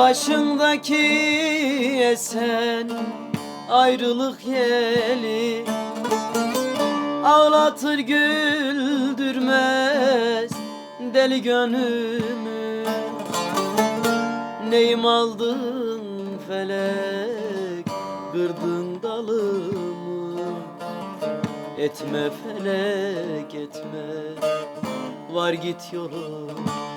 Başındaki esen ayrılık yeli. Ağlatır güldürmez deli gönlümü. Neyim aldın felek kırdın dalımı? Etme felek etme. Var git yolum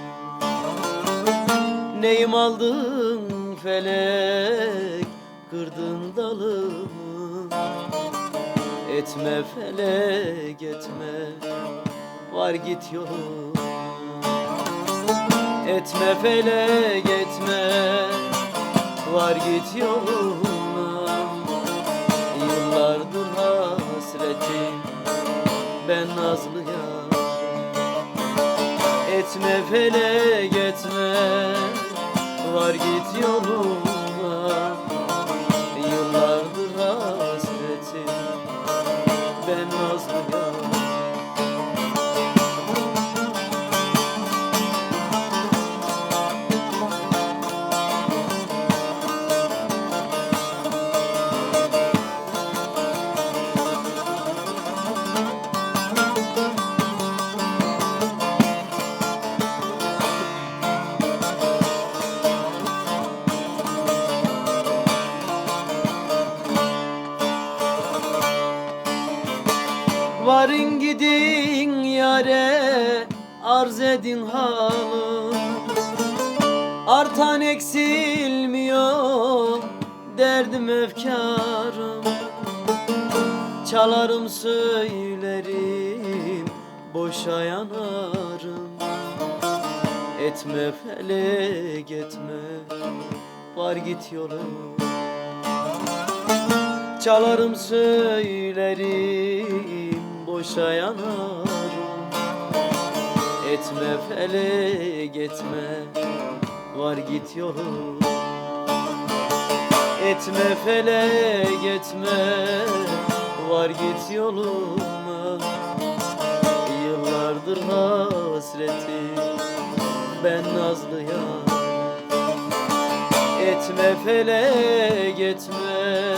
Neyim aldın felek kırdın dalımı? Etme felek etme var git yolum Etme felek etme var git yoluna Yıllardır hasretim ben nazlı Etme felek etme var git yoluna Yıllardır hasretim ben nazlı Varın gidin yare arz edin halı Artan eksilmiyor derdim efkarım. Çalarım söylerim boşa yanarım. Etme felek etme var git yolum. Çalarım söylerim boşa yanarım Etme felek etme var git yolum. Etme felek etme var git yoluma Yıllardır hasretim ben nazlı yar Etme felek etme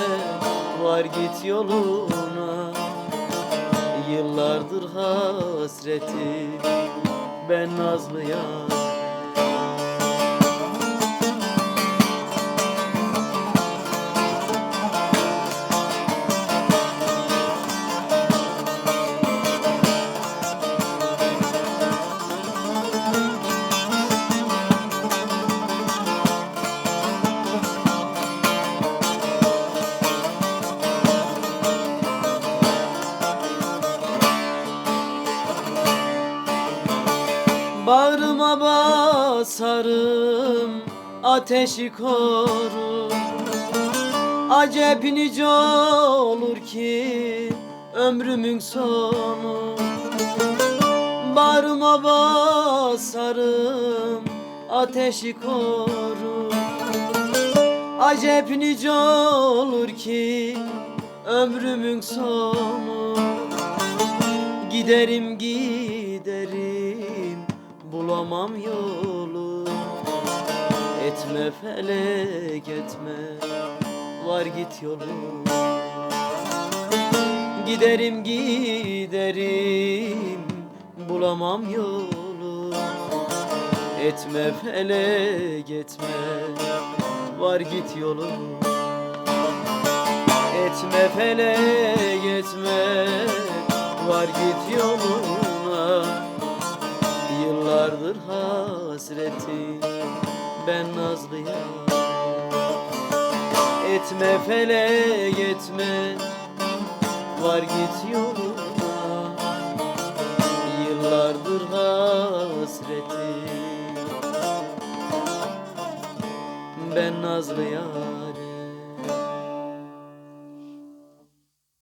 var git yoluna Yıllardır hasreti ben nazlı Bağrıma basarım ateşi koru Acep nice olur ki ömrümün sonu. Bağrıma basarım ateşi koru Acep nice olur ki ömrümün sonu. Giderim giderim bulamam yolu. Etme felek etme. Var git yolum Giderim giderim. Bulamam yolu. Etme felek etme. Var git yolum Etme felek etme. Var git yoluna Yıllardır hasreti ben nazlı Etme felek etme var git yoluna. Yıllardır hasreti ben nazlı yar